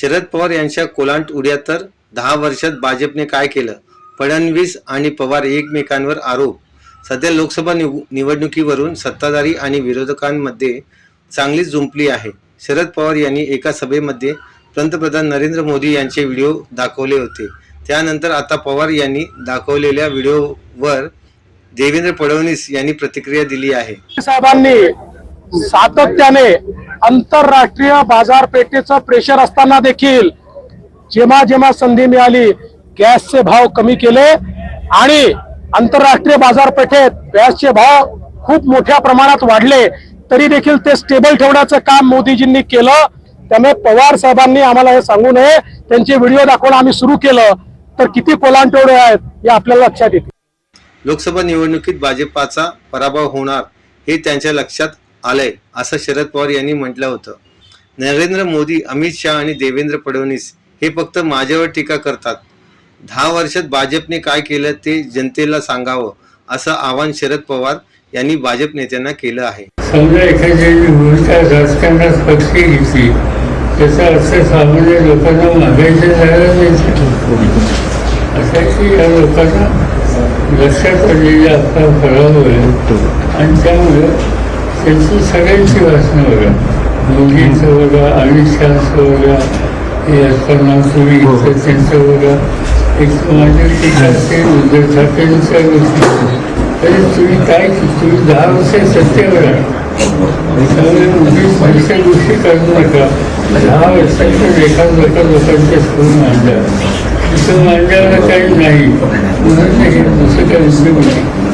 शरद पवार यांच्या कोलांट उड्या तर दहा वर्षात भाजपने काय केलं? फडणवीस आणि पवार एकमेकांवर आरोप. सध्या लोकसभा निव निवडणुकीवरून सत्ताधारी आणि विरोधकांमध्ये चांगलीच जुंपली आहे. शरद पवार यांनी एका सभेमध्ये पंतप्रधान नरेंद्र मोदी यांचे व्हिडिओ दाखवले होते. त्यानंतर आता पवार यांनी दाखवलेल्या व्हिडिओवर देवेंद्र फडणवीस यांनी प्रतिक्रिया दिली आहे. साहेबांनी सातत्याने आंतरराष्ट्रीय बाजारपेठेचं प्रेशर असताना देखील जेव्हा जेव्हा संधी मिळाली गॅसचे भाव कमी केले आणि आंतरराष्ट्रीय बाजारपेठेत गॅसचे भाव खूप मोठ्या प्रमाणात वाढले तरी देखील ते स्टेबल ठेवण्याचं काम मोदीजींनी केलं. त्यामुळे पवार साहेबांनी आम्हाला हे सांगू नये त्यांचे व्हिडिओ दाखवून आम्ही सुरू केलं. तर किती कोलांटोडे आहेत हे आपल्याला लक्षात येते. लोकसभा निवडणुकीत भाजपाचा पराभव होणार हे त्यांच्या लक्षात आलंय असं शरद पवार यांनी म्हटलं होतं. नरेंद्र मोदी अमित शहा आणि देवेंद्र फडणवीस हे फक्त माझ्यावर टीका करतात. दहा वर्षात भाजपने काय केलं ते जनतेला सांगावं असं आवाहन शरद पवार यांनी भाजप नेत्यांना केलं आहे. समजा एखाद्याची भूमिका राजकारणात पक्षी घेतली त्याचा अर्थ सामान्य लोकांना मागायच्या जायला मिळते अशा की या लोकांना लक्षात आलेली आपला पराभव आहे आणि त्यामुळे त्यांची सगळ्यांची वासना बघा. मोदींचं बघा अमित शहाचं बघा हे असताना तुम्ही त्यांचं बघा. एक माझ्या टीकाचे उद्धव ठाकरेंच्या गोष्टी. तरी तुम्ही काय तुम्ही दहा वर्ष सत्तेवर आहे त्यामुळे उगीच पैसे गोष्टी करू नका. दहा वर्षाच्या रेखा लोका लोकांच्या स्कूल मांडल्या तिथं मांडल्याला काही नाही. म्हणून हे दुसरं काही नाही.